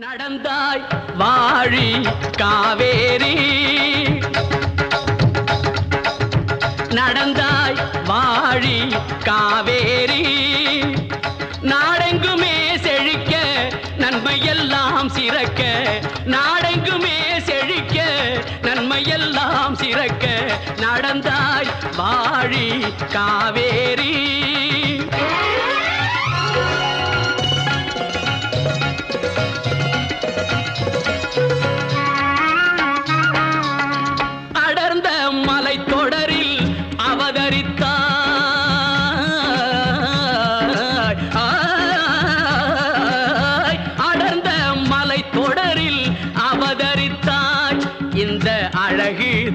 நடந்தாய் வாழி காவேரி. நடந்தாய் வாழி காவேரி. நாடெங்குமே செழிக்க நன்மையெல்லாம் சிறக்க. நாடெங்குமே செழிக்க நன்மையெல்லாம் சிறக்க. நடந்தாய் வாழி காவேரி.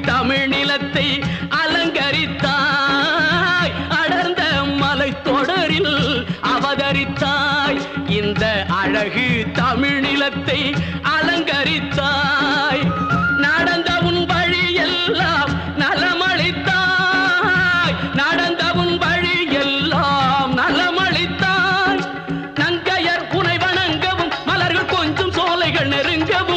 தமிழ் நிலத்தை அலங்கரித்தாய். அடர்ந்த மலை தொடரில் அவதரித்தாய். இந்த அழகு தமிழ் நிலத்தை அலங்கரித்தாய். நடந்த உன் வழி எல்லாம் நலமளித்தாய். நடந்த உன் வழி எல்லாம் நலமளித்தாய். நங்கையர் புனை வணங்கவும் மலர்கள் கொஞ்சம் சோலைகள் நெருங்கவும்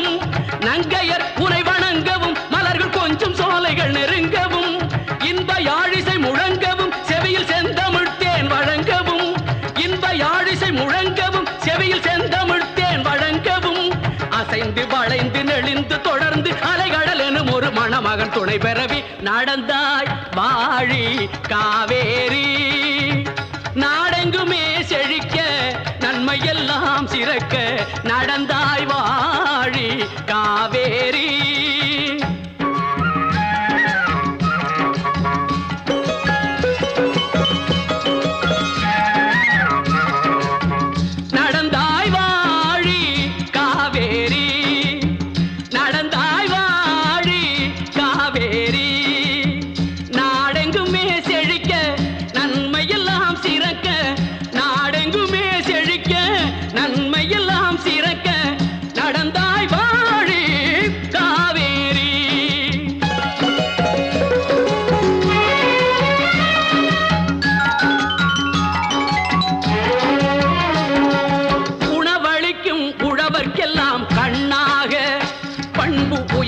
வளைந்து தொடர்ந்து அலைகடல் எனும் ஒரு மணமகன் துணை பெறவி நடந்தாய் வாழி காவேரி. நாடெங்குமே செழிக்க நன்மையெல்லாம் சிறக்க நடந்தாய் வாழி காவேரி.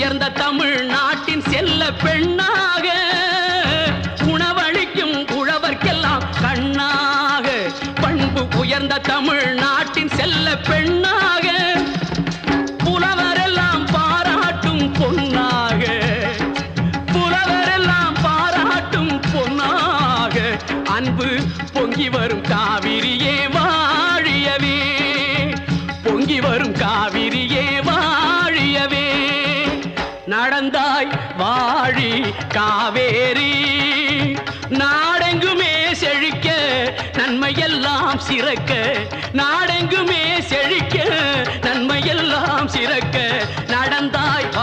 உயர்ந்த தமிழ் நாட்டின் செல்ல பெண்ணாக உணவளிக்கும் உழவர்க்கெல்லாம் கண்ணாக பண்பு உயர்ந்த தமிழ் நாட்டின் செல்ல பெண்ணாக புலவரெல்லாம் பாராட்டும் பொன்னாக புலவரெல்லாம் பாராட்டும் பொன்னாக அன்பு பொங்கி வரும் காவிரியே வாழியவே பொங்கி வரும் காவிரி வாய் வாழி காவேரி. நாடெங்குமே செழிக்க நன்மையெல்லாம் சிறக்க. நாடெங்குமே செழிக்க நன்மையெல்லாம் சிறக்க. நடந்தாய்